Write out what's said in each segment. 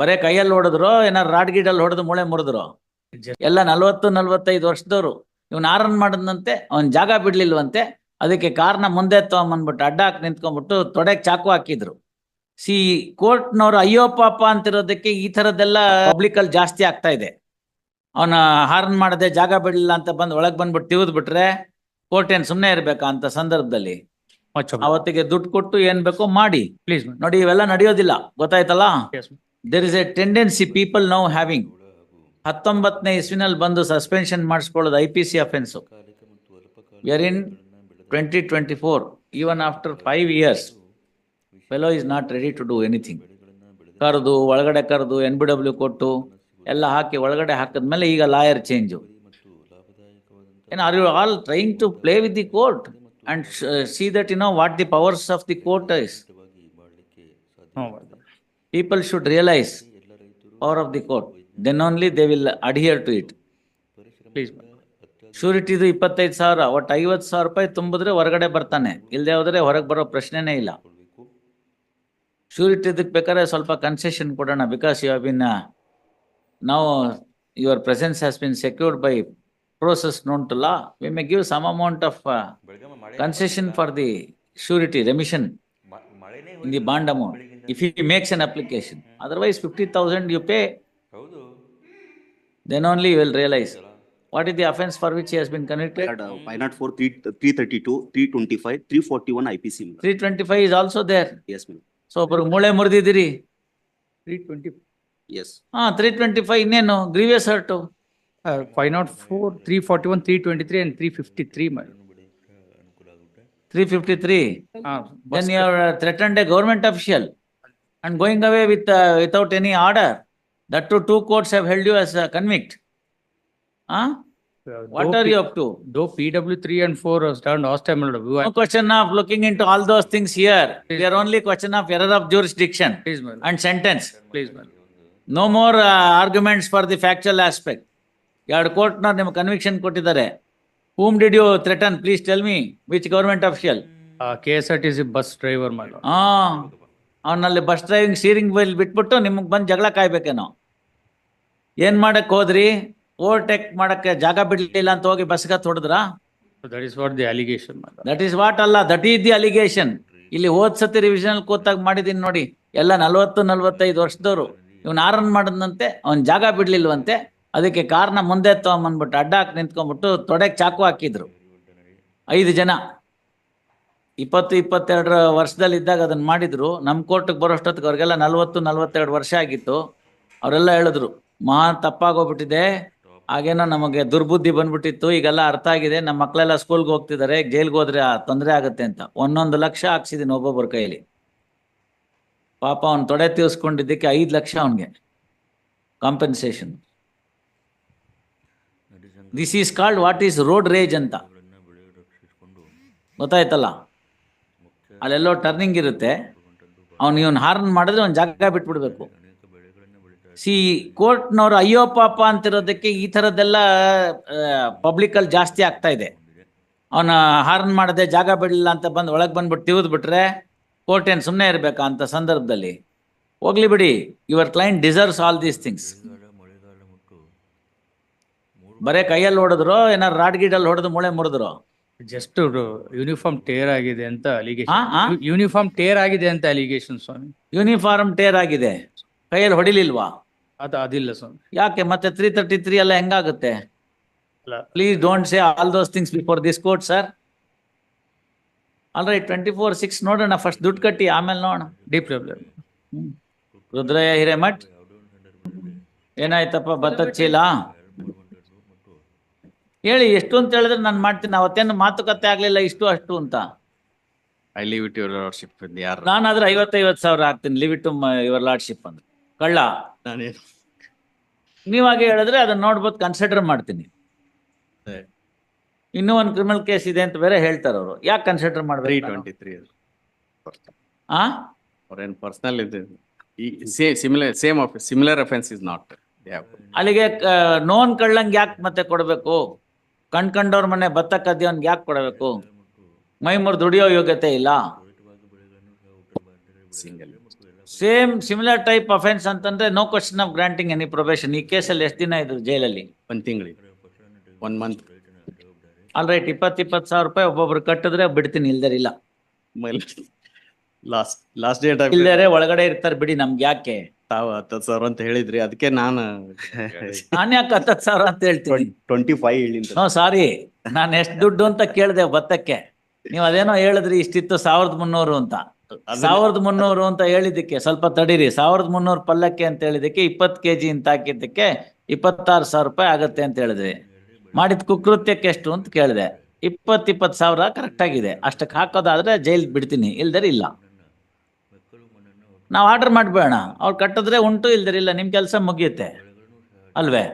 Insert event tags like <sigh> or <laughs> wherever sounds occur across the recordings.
ಬರೇ ಕೈಯಲ್ಲಿ ಹೊಡೆದ್ರು ಏನಾರು ರಾಡ್ ಗೀಡಲ್ಲಿ ಹೊಡೆದು ಮೂಳೆ ಮುರಿದ್ರು. ಎಲ್ಲ ನಲ್ವತ್ತು ನಲ್ವತ್ತೈದು ವರ್ಷದವರು. ಇವ್ನ ಆರನ್ ಮಾಡದಂತೆ ಅವ್ನ್ ಜಾಗ ಬಿಡ್ಲಿಲ್ವಂತೆ ಅದಕ್ಕೆ ಕಾರ್ನ ಮುಂದೆ ತಗೊಂಬಂದ್ಬಿಟ್ಟು ಅಡ್ಡ ಹಾಕಿ ನಿಂತ್ಕೊಂಡ್ಬಿಟ್ಟು ತೊಡೆಗೆ ಚಾಕು ಹಾಕಿದ್ರು. ಸಿ ಕೋರ್ಟ್ನವ್ರು ಅಯ್ಯೋ ಪಾಪ ಅಂತಿರೋದಕ್ಕೆ ಈ ತರದ್ದೆಲ್ಲ ಪಬ್ಲಿಕ್ ಅಲ್ಲಿ ಜಾಸ್ತಿ ಆಗ್ತಾ ಇದೆ. ಅವನ ಹಾರನ್ ಮಾಡದೆ ಜಾಗ ಬಿಡ್ಲಿಲ್ಲ ಅಂತ ಬಂದ್ ಒಳಗ್ ಬಂದ್ಬಿಟ್ಟು ತಿವಿದ್ ಬಿಟ್ರೆ ಕೋರ್ಟ್ ಏನ್ ಸುಮ್ನೆ ಇರಬೇಕಾ ಅಂತ ಸಂದರ್ಭದಲ್ಲಿ. ಅವತ್ತಿಗೆ ದುಡ್ಡು ಕೊಟ್ಟು ಏನ್ ಬೇಕೋ ಮಾಡಿ. ಪ್ಲೀಸ್ ನೋಡಿ ಇವೆಲ್ಲ ನಡೆಯೋದಿಲ್ಲ. ಗೊತ್ತಾಯ್ತಲ್ಲ. There is a tendency people now having ಹತ್ತೊಂಬತ್ತನೇ ಇಸ್ವಿನಲ್ಲಿ ಬಂದು suspension ಮಾಡಿಸ್ಕೊಳ್ಳೋದು I P C offence year in twenty twenty four even after five years fellow is not ready to do anything ಕರೆದು, ಒಳಗಡೆ ಕರೆದು ಎನ್ ಬಿ ಡಬ್ಲ್ಯೂ ಕೊಟ್ಟು, ಎಲ್ಲ ಹಾಕಿ ಒಳಗಡೆ ಹಾಕಿದ್ಮೇಲೆ ಈಗ ಲಾಯರ್ ಚೇಂಜು ಏನು are you all trying to play with the court and see that you know what the powers of the court is. People should realize power of the court. Then only they will adhere to it. Please. ಶೂರಿಟಿದು ಇಪ್ಪತ್ತೈದು ಸಾವಿರ ಒಟ್ಟು ಐವತ್ತು ಸಾವಿರ ರೂಪಾಯಿ ತುಂಬಿದ್ರೆ ಹೊರಗಡೆ ಬರ್ತಾನೆ. ಇಲ್ಲದೆ ಹೋದ್ರೆ ಹೊರಗೆ ಬರೋ ಪ್ರಶ್ನೆನೇ ಇಲ್ಲ. ಶೂರಿಟಿದಕ್ಕೆ ಬೇಕಾದ್ರೆ ಸ್ವಲ್ಪ ಕನ್ಸೆಷನ್ ಕೊಡೋಣ ಬಿಕಾಸ್ ಯು ಹ್ಯಾವ್ ಬಿನ್ ನಾವು your presence has been secured by process known to law we may give some amount of concession for the surety remission in the bond amount, if he makes an application. Otherwise, fifty thousand you pay, ಹೌದು then only you will realize what is the offense for which he has been convicted. Three, three thirty-two, three twenty-five, three forty-one IPC. madam. Three twenty-five is also there. Yes, ma'am. So, ಒಬ್ರಿಗೆ ಮೂಳೆ ಮುರಿದಿದ್ದೀರಿ. Three twenty, Yes. ಹಾ, three twenty five ಇನ್ನೇನು grievous hurt. uh, four, three forty-one, three twenty-three and three fifty-three, madam. Three fifty-three. Ah, Then bus- you have threatened a government official and going away with, uh, without any order. That too, two courts have held you as a convict. Huh? uh, What though are you up to? Though PW three and four was done hostile. No question of looking into all those things here. We are only question of error of jurisdiction Please, and sentence. Please, man. No more uh, arguments for the factual aspect. ಎರಡು ಕೋರ್ಟ್ನವ್ರು ನಿಮ್ಗೆ conviction ಕೊಟ್ಟಿದ್ದಾರೆ. Whom did you threaten? Please tell me. Which government official? Uh, KSRTC bus driver, ಅವನಲ್ಲಿ bus driving steering wheel ಬಿಟ್ಬಿಟ್ಟು ನಿಮಗೆ ಬಂದು ಜಗಳ ಕಾಯ್ಬೇಕೇನೋ. ಏನು ಮಾಡಕ್ ಹೋದ್ರಿ? ಓವರ್ಟೇಕ್ ಮಾಡಕ್ಕೆ ಜಾಗ ಬಿಡಲಿಲ್ಲ ಅಂತ ಹೋಗಿ ಬಸ್ಗೆ ಹೊಡೆದ್ರಾ? That is what the allegation. That is what ಅಲ್ಲ ದಟ್ ಈಸ್ ದಿ ಅಲಿಗೇಷನ್ ಇಲ್ಲಿ ಹೋದ್ ಸತಿ ರಿವಿಷನ್ ಕೂತಾಗ ಮಾಡಿದೀನಿ ನೋಡಿ ಎಲ್ಲ ನಲವತ್ತು ನಲ್ವತ್ತೈದು ವರ್ಷದವರು ಇವ್ನ ಆರನ್ ಮಾಡಿದಂತೆ ಅವ್ನ್ ಜಾಗ ಬಿಡ್ಲಿಲ್ವಂತೆ ಅದಕ್ಕೆ ಕಾರ್ನ ಮುಂದೆ ತಗೊಂಬಂದ್ಬಿಟ್ಟು ಅಡ್ಡ ಹಾಕಿ ನಿಂತ್ಕೊಂಡ್ಬಿಟ್ಟು ತೊಡೆಗೆ ಚಾಕು ಹಾಕಿದ್ರು ಐದು ಜನ ಇಪ್ಪತ್ತು, ಇಪ್ಪತ್ತೆರಡರ ವರ್ಷದಲ್ಲಿ ಇದ್ದಾಗ ಅದನ್ನ ಮಾಡಿದ್ರು. ನಮ್ಮ ಕೋರ್ಟ್ಗೆ ಬರೋಷ್ಟೊತ್ತಿಗೆ ಅವ್ರಿಗೆಲ್ಲ ನಲ್ವತ್ತು, ನಲವತ್ತೆರಡು ವರ್ಷ ಆಗಿತ್ತು. ಅವರೆಲ್ಲ ಹೇಳಿದ್ರು, ಮಹಾ ತಪ್ಪಾಗೋಗ್ಬಿಟ್ಟಿದೆ. ಹಾಗೇನೋ ನಮಗೆ ದುರ್ಬುದ್ಧಿ ಬಂದ್ಬಿಟ್ಟಿತ್ತು. ಈಗೆಲ್ಲ ಅರ್ಥ ಆಗಿದೆ. ನಮ್ಮ ಮಕ್ಕಳೆಲ್ಲ ಸ್ಕೂಲ್ಗೆ ಹೋಗ್ತಿದ್ದಾರೆ. ಜೈಲ್ಗೆ ಹೋದ್ರೆ ತೊಂದರೆ ಆಗುತ್ತೆ ಅಂತ. ಒಂದೊಂದು ಲಕ್ಷ ಹಾಕ್ಸಿದೀನಿ ಒಬ್ಬೊಬ್ಬರ ಕೈಯಲ್ಲಿ. ಪಾಪ ಅವ್ನು ತೊಡೆ ತೀರ್ಸ್ಕೊಂಡಿದ್ದಕ್ಕೆ ಐದು ಲಕ್ಷ ಅವನಿಗೆ compensation this is called what is road rage ಅಂತ. ಗೊತ್ತಾಯ್ತಲ್ಲ? ಅಲ್ಲೆಲ್ಲೋ ಟರ್ನಿಂಗ್ ಇರುತ್ತೆ. ಅವ್ನು ಇವನ್ ಹಾರ್ನ್ ಮಾಡಿದ್ರೆ ಒಂದು ಜಾಗ ಬಿಟ್ಬಿಡ್ಬೇಕು. ಸಿ ಕೋರ್ಟ್ನವರು ಅಯ್ಯೋ ಪಾಪ ಅಂತಿರೋದಕ್ಕೆ ಈ ಥರದ್ದೆಲ್ಲ ಪಬ್ಲಿಕ್ ಅಲ್ಲಿ ಜಾಸ್ತಿ ಆಗ್ತಾ ಇದೆ. ಅವನ ಹಾರ್ನ್ ಮಾಡದೆ ಜಾಗ ಬಿಡಲಿಲ್ಲ ಅಂತ ಬಂದು ಒಳಗೆ ಬಂದ್ಬಿಟ್ಟು ತಿಳಿದ್ಬಿಟ್ರೆ ಕೋರ್ಟ್ ಏನು ಸುಮ್ಮನೆ ಇರಬೇಕಾ ಅಂತ ಸಂದರ್ಭದಲ್ಲಿ? ಹೋಗ್ಲಿ ಬಿಡಿ, your client deserves all these things. ಬರೇ ಕೈಯಲ್ಲಿ ಹೊಡೆದ್ರು, ಏನಾರು ರಾಡ್ ಗೀಡಲ್ಲಿ ಹೊಡೆದು ಮೂಳೆ ಮುರಿದ್ರು? Just ಯೂನಿಫಾರ್ಮ್ ಟೇರ್ ಆಗಿದೆ ಅಂತ ಅಲಿಗೇಷನ್? ಅಲಿಗೇಶನ್ ಯೂನಿಫಾರ್ಮ್ ಟೇರ್ ಆಗಿದೆ ಅಂತ ಅಲಿಗೇಶನ್ ಸ್ವಾಮಿ. ಯೂನಿಫಾರ್ಮ್ ಟೇರ್ ಆಗಿದೆ. ಕೈಯಲ್ಲಿ ಹೊಡಿಲಿಲ್ವಾ? ಅದು ಅದಿಲ್ಲ ಸ್ವಾಮಿ. ಯಾಕೆ? ಮತ್ತೆ ತ್ರೀ ತರ್ಟಿ ತ್ರೀ ಎಲ್ಲ ಹೆಂಗಾಗುತ್ತೆ? Please don't say all those things before this court sir all right twenty four six ನೋಡೋಣ. ಫಸ್ಟ್ ದುಡ್ಡು ಕಟ್ಟಿ ಆಮೇಲೆ ನೋಡೋಣ. Deep problem. ರುದ್ರಯ್ಯ ಹಿರೇಮಠ್? ಏನಾಯ್ತಪ್ಪ? ಭತ್ತದ ಚೀಲ? ಹೇಳಿ ಎಷ್ಟು ಅಂತ ಹೇಳಿದ್ರೆ ನಾನು ಮಾಡ್ತೀನಿ. ಅವತ್ತೇನು ಮಾತುಕತೆ ಆಗ್ಲಿಲ್ಲ ಇಷ್ಟು ಅಷ್ಟು ಅಂತ. I leave it your lordship ಯಾರು. ನಾನಾದ್ರೆ ಐವತ್ತೈವತ್ತು ಸಾವಿರ ಹಾಕ್ತೀನಿ. Leave it to your lordship ಅಂದ್ರೆ. ಕಳ್ಳ ನಾನೇನು? ನೀವಾಗೆ ಹೇಳಿದ್ರೆ ಅದನ್ನ ನೋಡ್ಬೋದು ಕನ್ಸಿಡರ್ ಮಾಡ್ತೀನಿ. ಇನ್ನೂ ಒಂದು ಕ್ರಿಮಿನಲ್ ಕೇಸ್ ಇದೆ ಅಂತ ಬೇರೆ ಹೇಳ್ತಾರೆ ಅವರು. ಯಾಕೆ ಕನ್ಸಿಡರ್ ತ್ರೀ ಮಾಡ್ಬೇಕು ಟ್ವೆಂಟಿ ತ್ರೀ ಆ? ಅವ್ರೇನು ಪರ್ಸನಲ್ ಇದೆ. ಈ same similar same of similar offence is not ಅಲ್ಲಿಗೆ ನೋನ್ ಕಳ್ಳಂಗೆ ಯಾಕೆ ಮತ್ತೆ ಕೊಡಬೇಕು? ಕಣ್ ಕಂಡವ್ರ ಮನೆ ಭತ್ತ ಕದ್ಯೋನ್ಗೆ ಯಾಕೆ ಕೊಡಬೇಕು? ಮೈ ದುಡಿಯೋ ಯೋಗ್ಯತೆ ಇಲ್ಲ. ಸೇಮ್ ಸಿಮಿಲರ್ ಟೈಪ್ ಅಫೆನ್ಸ್ ಅಂತಂದ್ರೆ no question of granting any probation ಈ ಕೇಸಲ್ಲಿ ಎಷ್ಟು ದಿನ ಇದ್ರು ಜೈಲಲ್ಲಿ? ಒಂದು ತಿಂಗಳಿಗೆ ಒನ್ ಮಂತ್ ಆಲ್ ರೈಟ್ ಇಪ್ಪತ್ ಇಪ್ಪತ್ತು ಸಾವಿರ ರೂಪಾಯಿ ಒಬ್ಬೊಬ್ರು ಕಟ್ಟಿದ್ರೆ ಬಿಡ್ತೀನಿ ಇಲ್ದೇ ಇಲ್ಲ. ಲಾಸ್ಟ್ ಲಾಸ್ಟ್ ಡೇಟ್ ಇಲ್ದರೆ ಒಳಗಡೆ ಇರ್ತಾರೆ ಬಿಡಿ ನಮ್ಗೆ ಯಾಕೆ? ತಾವು ಹತ್ತತ್ತು ಸಾವಿರ ಅಂತ ಹೇಳಿದ್ರಿ ಅದಕ್ಕೆ ನಾನು <laughs> ನಾನು ಯಾಕೆ ಹತ್ತತ್ತು ಸಾವಿರ ಅಂತ ಹೇಳ್ತೀನಿ? ಟ್ವೆಂಟಿ ಫೈವ್ ಹೇಳಿಂದ ಹ್ಞೂ ಸಾರಿ. ನಾನು ಎಷ್ಟು ದುಡ್ಡು ಅಂತ ಕೇಳಿದೆ ಭತ್ತಕ್ಕೆ. ನೀವು ಅದೇನೋ ಹೇಳಿದ್ರಿ ಇಷ್ಟಿತ್ತು ಸಾವಿರದ ಮುನ್ನೂರು ಅಂತ. ಸಾವಿರದ ಮುನ್ನೂರು ಅಂತ ಹೇಳಿದ್ದಕ್ಕೆ ಸ್ವಲ್ಪ ತಡೀರಿ. ಸಾವಿರದ ಮುನ್ನೂರು ಪಲ್ಲಕ್ಕೆ ಅಂತ ಹೇಳಿದಕ್ಕೆ ಇಪ್ಪತ್ತು ಕೆಜಿ ಅಂತ ಹಾಕಿದ್ದಕ್ಕೆ ಇಪ್ಪತ್ತಾರು ಸಾವಿರ ರೂಪಾಯಿ ಆಗತ್ತೆ ಅಂತ ಹೇಳಿದ್ರಿ. ಮಾಡಿದ ಕುಕೃತ್ಯಕ್ಕೆ ಎಷ್ಟು ಅಂತ ಕೇಳಿದೆ. ಇಪ್ಪತ್ತಿಪ್ಪತ್ತು ಇಪ್ಪತ್ತು ಸಾವಿರ ಕರೆಕ್ಟ್ ಆಗಿದೆ. ಅಷ್ಟಕ್ಕೆ ಹಾಕೋದಾದ್ರೆ ಜೈಲ್ ಬಿಡ್ತೀನಿ. ಇಲ್ದರೆ ಇಲ್ಲ. ನಾವು ಆರ್ಡರ್ ಮಾಡ್ಬೇಡ ಅವ್ರು ಕಟ್ಟಿದ್ರೆ ಉಂಟು ಇಲ್ದಿರ ಇಲ್ಲ ನಿಮ್ ಕೆಲಸ ಮುಗಿಯುತ್ತೆ. ಅಲ್ವೇ?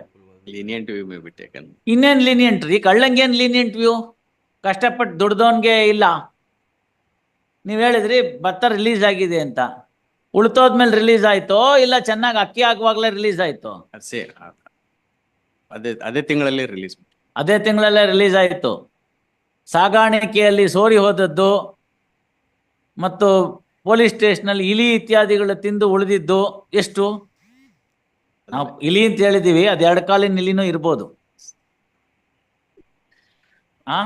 ಲೀನಿಯಂಟ್ ವ್ಯೂ ಬಿಟ್ಟೆ be taken. ಇನ್ನೇನ್ ಲೀನಿಯಂಟ್ ರೀ ಕಳ್ಳಂಗೇನ್ ಲೀನಿಯಂಟ್ ವ್ಯೂ ಕಷ್ಟಪಟ್ಟು ದುಡ್ದವನ್ಗೆ ಇಲ್ಲ. ನೀವ್ ಹೇಳಿದ್ರಿ ಭತ್ತ ರಿಲೀಸ್ ಆಗಿದೆ ಅಂತ. ಉಳ್ತೋದ್ಮೇಲೆ ರಿಲೀಸ್ ಆಯ್ತೋ ಇಲ್ಲ ಚೆನ್ನಾಗಿ ಅಕ್ಕಿ ಆಗುವಾಗ್ಲೇ ರಿಲೀಸ್ ಆಯ್ತು? ಅದೇ ಅದೇ ತಿಂಗಳಲ್ಲಿ ರಿಲೀಸ್ ಅದೇ ತಿಂಗಳಲ್ಲೇ ರಿಲೀಸ್ ಆಯಿತು. ಸಾಗಾಣಿಕೆಯಲ್ಲಿ ಸೋರಿ ಹೋದದ್ದು ಮತ್ತು ಪೊಲೀಸ್ ಸ್ಟೇಷನಲ್ಲಿ ಇಲಿ ಇತ್ಯಾದಿಗಳು ತಿಂದು ಉಳಿದಿದ್ದು ಎಷ್ಟು? ನಾವು ಇಲಿ ಅಂತ ಹೇಳಿದೀವಿ ಅದು ಎರಡು ಕಾಲಿನ ಇಲಿನೂ ಇರ್ಬೋದು. ಆ?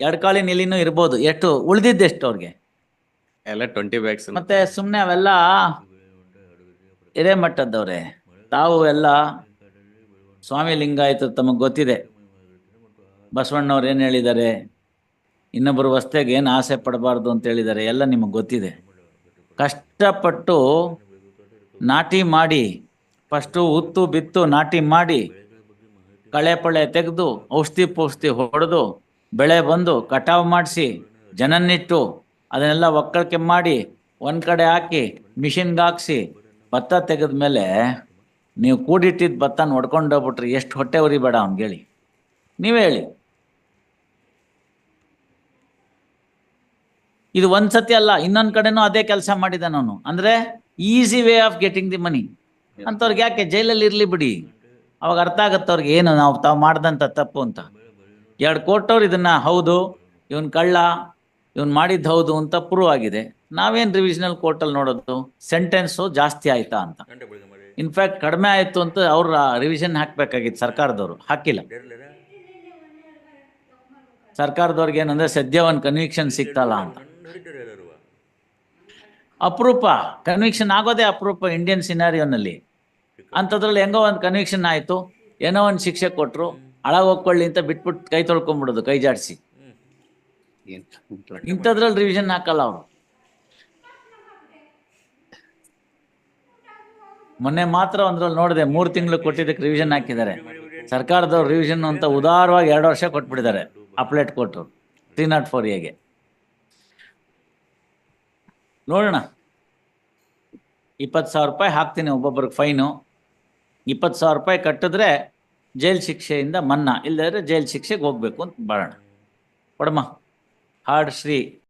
ಎರಡು ಕಾಲಿನ ಇಲಿನೂ ಇರ್ಬೋದು. ಎಷ್ಟು? ಉಳಿದಿದ್ದೆಷ್ಟು ಅವ್ರಿಗೆ? ಎಲ್ಲ ಟ್ವೆಂಟಿ ಬ್ಯಾಗ್ಸ್ ಮತ್ತೆ ಸುಮ್ಮನೆ ಅವೆಲ್ಲ ಹಿರೇಮಠದ್ದವ್ರೆ ತಾವು ಎಲ್ಲ ಸ್ವಾಮಿ ಲಿಂಗಾಯತ ತಮಗೆ ಗೊತ್ತಿದೆ. ಬಸವಣ್ಣವ್ರು ಏನು ಹೇಳಿದ್ದಾರೆ? ಇನ್ನೊಬ್ಬರು ವಸ್ತೆಗೆ ಏನು ಆಸೆ ಪಡಬಾರ್ದು ಅಂತ ಹೇಳಿದ್ದಾರೆ, ಎಲ್ಲ ನಿಮಗೆ ಗೊತ್ತಿದೆ. ಕಷ್ಟಪಟ್ಟು ನಾಟಿ ಮಾಡಿ, ಫಸ್ಟು ಉತ್ತು ಬಿತ್ತು ನಾಟಿ ಮಾಡಿ, ಕಳೆ ಪಳೆ ತೆಗೆದು, ಔಷಧಿ ಪೌಷ್ಠಿ ಹೊಡೆದು, ಬೆಳೆ ಬಂದು, ಕಟಾವು ಮಾಡಿಸಿ, ಜನನ್ನಿಟ್ಟು, ಅದನ್ನೆಲ್ಲ ಒಕ್ಕಳಿಕೆ ಮಾಡಿ, ಒಂದು ಕಡೆ ಹಾಕಿ, ಮಿಷಿನ್ಗೆ ಹಾಕ್ಸಿ, ಭತ್ತ ತೆಗೆದ ಮೇಲೆ ನೀವು ಕೂಡಿಟ್ಟಿದ್ದ ಭತ್ತನ ನೋಡ್ಕೊಂಡು ಹೋಗ್ಬಿಟ್ರಿ, ಎಷ್ಟು ಹೊಟ್ಟೆ ಉರಿಬೇಡ ಅವ್ನಿಗೆ ಹೇಳಿ ನೀವೇ ಹೇಳಿ. ಇದು ಒಂದ್ಸತಿ ಅಲ್ಲ, ಇನ್ನೊಂದ್ ಕಡೆನೂ ಅದೇ ಕೆಲಸ ಮಾಡಿದೆ ನಾನು. ಅಂದ್ರೆ easy way of getting the money ಅಂತವ್ರಿಗೆ ಯಾಕೆ ಜೈಲಲ್ಲಿ ಇರ್ಲಿ ಬಿಡಿ. ಅವಾಗ ಅರ್ಥ ಆಗತ್ತೆ ಅವ್ರಿಗೆ ಏನು ನಾವು ತಾವು ಮಾಡ್ದಂತ ತಪ್ಪು ಅಂತ. ಎರಡು ಕೋರ್ಟವ್ರು ಇದನ್ನ, ಹೌದು, ಇವನ್ ಕಳ್ಳ, ಇವನ್ ಮಾಡಿದ್ದು ಹೌದು ಅಂತ ಪ್ರೂವ್ ಆಗಿದೆ. ನಾವೇನ್ ರಿವಿಷನಲ್ ಕೋರ್ಟಲ್ಲಿ ನೋಡೋದು? ಸೆಂಟೆನ್ಸು ಜಾಸ್ತಿ ಆಯ್ತಾ ಅಂತ. ಇನ್ಫ್ಯಾಕ್ಟ್ ಕಡಿಮೆ ಆಯ್ತು ಅಂತ ಅವ್ರ ರಿವಿಷನ್ ಹಾಕ್ಬೇಕಾಗಿತ್ತು ಸರ್ಕಾರದವರು. ಹಾಕಿಲ್ಲ. ಸರ್ಕಾರದವ್ರಿಗೆ ಏನಂದ್ರೆ ಸದ್ಯ ಒಂದು ಕನ್ವಿಕ್ಷನ್ ಸಿಗ್ತಲ್ಲ ಅಂತ. ಅಪರೂಪ ಕನ್ವಿಕ್ಷನ್ ಆಗೋದೇ ಅಪರೂಪ ಇಂಡಿಯನ್ ಸಿನಾರಿಯೋನಲ್ಲಿ ಅಂಥದ್ರಲ್ಲಿ ಹೆಂಗೋ ಒಂದು ಕನ್ವಿಕ್ಷನ್ ಆಯಿತು ಏನೋ ಒಂದು ಶಿಕ್ಷೆ ಕೊಟ್ಟರು ಅಳ ಹೋಗ್ಕೊಳ್ಳಿ ಅಂತ ಬಿಟ್ಬಿಟ್ಟು ಕೈ ತೊಳ್ಕೊಂಡ್ಬಿಡೋದು ಕೈ ಜಾಡಿಸಿ. ಇಂಥದ್ರಲ್ಲಿ ರಿವಿಷನ್ ಹಾಕಲ್ಲ ಅವರು. ಮೊನ್ನೆ ಮಾತ್ರ ಒಂದ್ರಲ್ಲಿ ನೋಡಿದೆ ಮೂರು ತಿಂಗಳು ಕೊಟ್ಟಿದ್ದಕ್ಕೆ ರಿವಿಷನ್ ಹಾಕಿದ್ದಾರೆ. ಸರ್ಕಾರದವ್ರು ರಿವಿಷನ್ ಅಂತ ಉದಾರವಾಗಿ ಎರಡು ವರ್ಷ ಕೊಟ್ಬಿಟ್ಟಿದ್ದಾರೆ ಅಪ್ಲೇಟ್ ಕೊಟ್ಟರು ತ್ರೀ ನಾಟ್ ಫೋರ್ ಎಗೆ ನೋಡೋಣ. ಇಪ್ಪತ್ತು ಸಾವಿರ ರೂಪಾಯಿ ಹಾಕ್ತೀನಿ ಒಬ್ಬೊಬ್ರಿಗೆ ಫೈನು. ಇಪ್ಪತ್ತು ಸಾವಿರ ರೂಪಾಯಿ ಕಟ್ಟಿದ್ರೆ ಜೈಲ್ ಶಿಕ್ಷೆಯಿಂದ ಮನ್ನ. ಇಲ್ಲದ್ರೆ ಜೈಲ್ ಶಿಕ್ಷೆಗೆ ಹೋಗ್ಬೇಕು ಅಂತ ಬರೋಣ ಕೊಡಮ್ಮ. ಹಾಡ್ ಶ್ರೀ